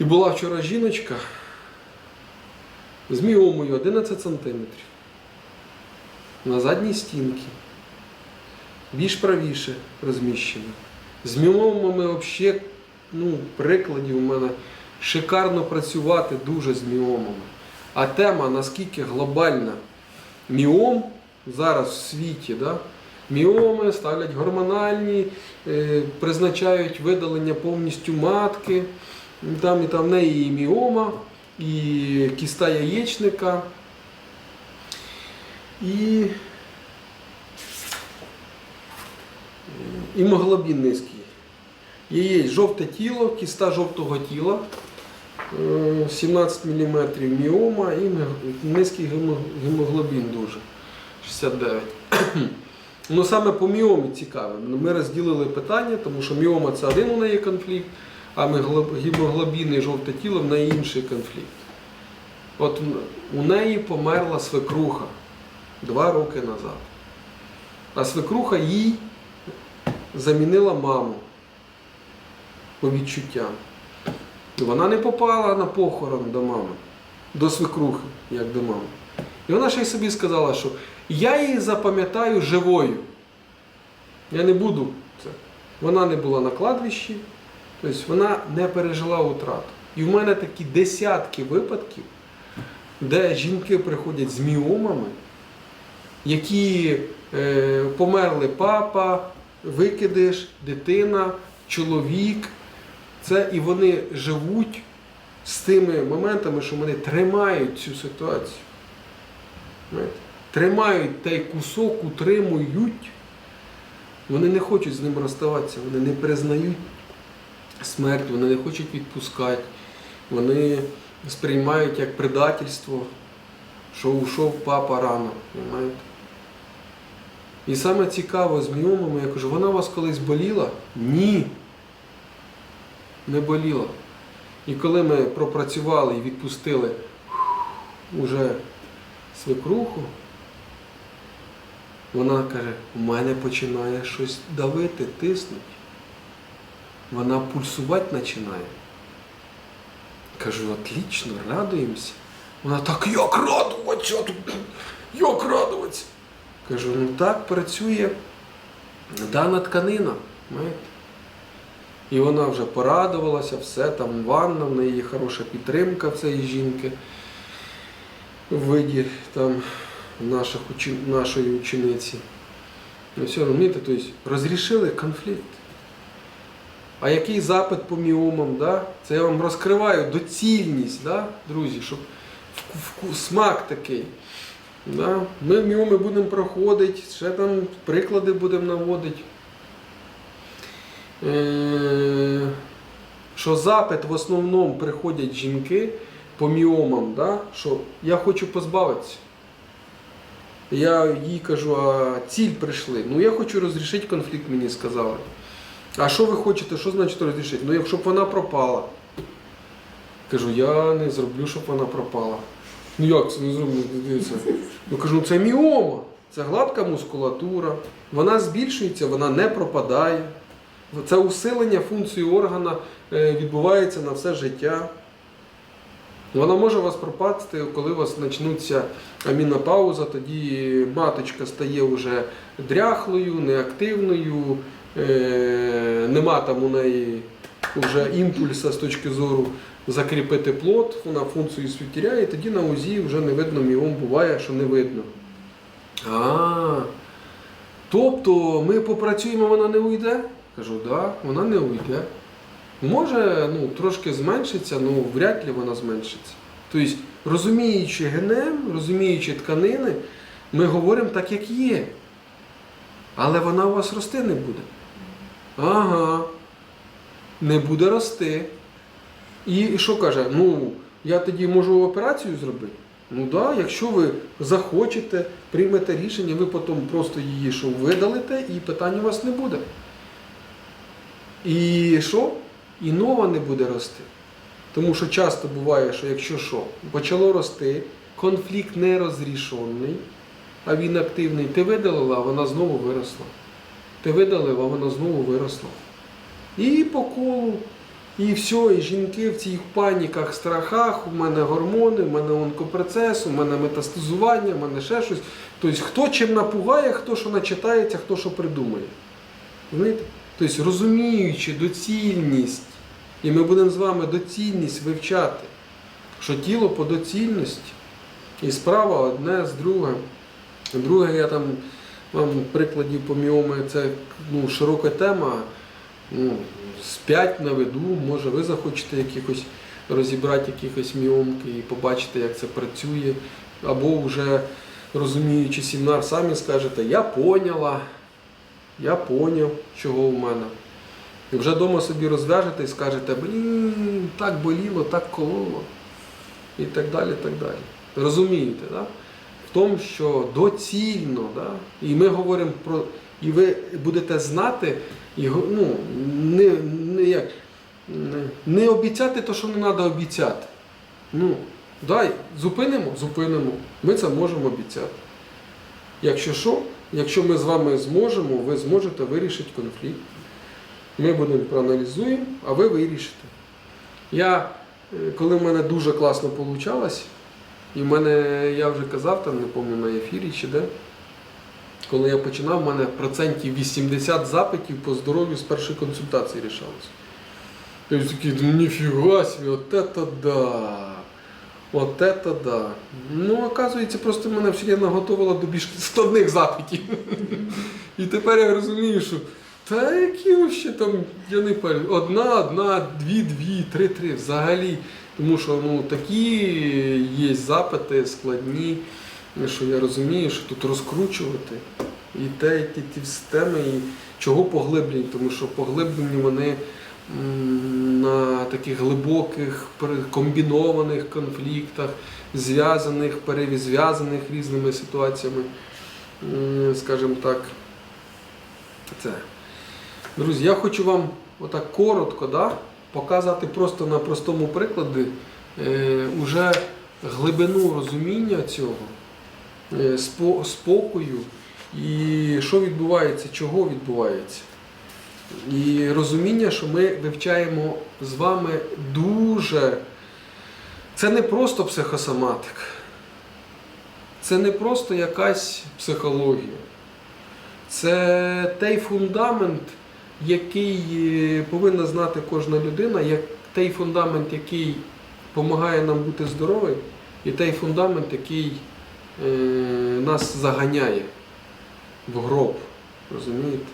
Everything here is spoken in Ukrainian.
І була вчора жіночка з міомою 11 см. На задній стінці. Більш правіше розміщена. З міомами взагалі, ну, прикладів у мене шикарно працювати дуже з міомами. А тема наскільки глобальна міом зараз в світі, да? міоми ставлять гормональні, е, призначають видалення повністю матки. Там і там в неї і міома, і кіста яєчника. І імоглобін низький. Є жовте тіло, кіста жовтого тіла, е, 17 мм міома і низький гемоглобін дуже 69. Ну саме по міомі цікаво. Ми розділили питання, тому що міома це один у неї конфлікт, а мегло- гемоглобін і жовте тіло в неї інший конфлікт. От у неї померла свекруха два роки назад. А свекруха їй замінила маму по відчуттям. Вона не попала на похорон до мами, до свекрухи, як до мами. І вона ще й собі сказала, що я її запам'ятаю живою. Я не буду це. Вона не була на кладбищі, тобто вона не пережила утрату. І в мене такі десятки випадків, де жінки приходять з міомами, які е, померли папа, викидиш, дитина, чоловік. Це і вони живуть з тими моментами, що вони тримають цю ситуацію. Тримають той кусок, утримують. Вони не хочуть з ним розставатися, вони не признають смерть, вони не хочуть відпускати. Вони сприймають як предательство, що ушов папа рано. Понимаєте? І саме цікаво з міомами, я кажу, вона у вас колись боліла? Ні. Не боліла. І коли ми пропрацювали і відпустили уже свекруху, вона каже, у мене починає щось давити, тиснути. Вона пульсувати починає. Кажу, отлично, радуємося. Вона так, як радуватися? Як радуватися? Кажу, ну так працює дана тканина. І вона вже порадувалася, все, там ванна, в неї хороша підтримка в цієї жінки в виді там, наших, нашої учениці. Ну, все, розумієте, тобто розрішили конфлікт. А який запит по міомам, да? це я вам розкриваю доцільність, да, друзі, щоб вку- вку- смак такий. Да? Ми міоми будемо проходити, ще там приклади будемо наводити. Е, що запит в основному приходять жінки по міомам, да? що я хочу позбавитися. Я їй кажу, а ціль прийшли. Ну я хочу розрішити конфлікт, мені сказали. А що ви хочете? Що значить розрішити? Ну, якщо б вона пропала. Кажу, я не зроблю, щоб вона пропала. Ну як це не зроблю? Дивіться. Ну кажу, ну це міома, це гладка мускулатура, вона збільшується, вона не пропадає. Це усилення функції органа е, відбувається на все життя. Вона може у вас пропасти, коли у вас почнуться амінопауза, тоді маточка стає вже дряхлою, неактивною, нема там у неї вже імпульса з точки зору закріпити плод, вона функцію свою теряє, і тоді на УЗІ вже не видно міом, буває, що не видно. А, тобто ми попрацюємо, вона не уйде? Кажу, так, да, вона не уйде. Може, ну, трошки зменшиться, ну вряд ли вона зменшиться. Тобто, розуміючи генем, розуміючи тканини, ми говоримо так, як є. Але вона у вас рости не буде. Ага. Не буде рости. І що каже? Ну, я тоді можу операцію зробити. Ну так, да, якщо ви захочете, приймете рішення, ви потім просто її що видалите і питань у вас не буде. І що? І нова не буде рости. Тому що часто буває, що якщо що, почало рости, конфлікт не розрішений, а він активний, ти видалила, а вона знову виросла. Ти видалила, а вона знову виросла. І по колу І все, і жінки в цих паніках, страхах, у мене гормони, у мене онкопроцес, у мене метастазування, у мене ще щось. Тобто хто чим напугає, хто що начитається, хто що придумає. Розумієте? Тобто розуміючи доцільність, і ми будемо з вами доцільність вивчати, що тіло по доцільності, і справа одне з другим. Друге, я там прикладів по міоми, це ну, широка тема. Ну, з 5 наведу, може ви захочете якихось розібрати якихось міомки і побачити, як це працює. Або вже розуміючи семінар, самі скажете, я поняла, я поняв, чого в мене. І вже вдома собі розв'яжете і скажете, блін, так боліло, так кололо. І так далі. так далі. Розумієте, да? Тому, що доцільно, да? і ми говоримо про. І ви будете знати, і, ну, не, не, як, не, не обіцяти те, що не треба обіцяти. Ну, дай, зупинимо, зупинимо. Ми це можемо обіцяти. Якщо що, якщо ми з вами зможемо, ви зможете вирішити конфлікт. Ми будемо проаналізуємо, а ви вирішите. Я, е, коли в мене дуже класно вийшло, і в мене, я вже казав, там не пам'ятаю на ефірі чи де, коли я починав, в мене процентів 80 запитів по здоров'ю з першої консультації рішалось. Я такий, ну ніфіга собі, от это да. От это да. Ну, оказується, просто мене вселенна готувала до більш складних запитів. І тепер я розумію, що та які ще там, я не пам'ятаю, одна, одна, дві, дві, три, три взагалі. Тому що ну, такі є запити складні, що я розумію, що тут розкручувати і те, і ті, системи, і чого поглиблені, тому що поглиблені вони на таких глибоких комбінованих конфліктах, зв'язаних, перезв'язаних різними ситуаціями, скажімо так. Це. Друзі, я хочу вам отак коротко да, показати просто на простому прикладі е, уже глибину розуміння цього, е, спо- спокою і що відбувається, чого відбувається. І розуміння, що ми вивчаємо з вами дуже. Це не просто психосоматика, це не просто якась психологія. Це той фундамент, який е, повинна знати кожна людина, як той фундамент, який допомагає нам бути здоровим, і той фундамент, який е, нас заганяє в гроб. Розумієте?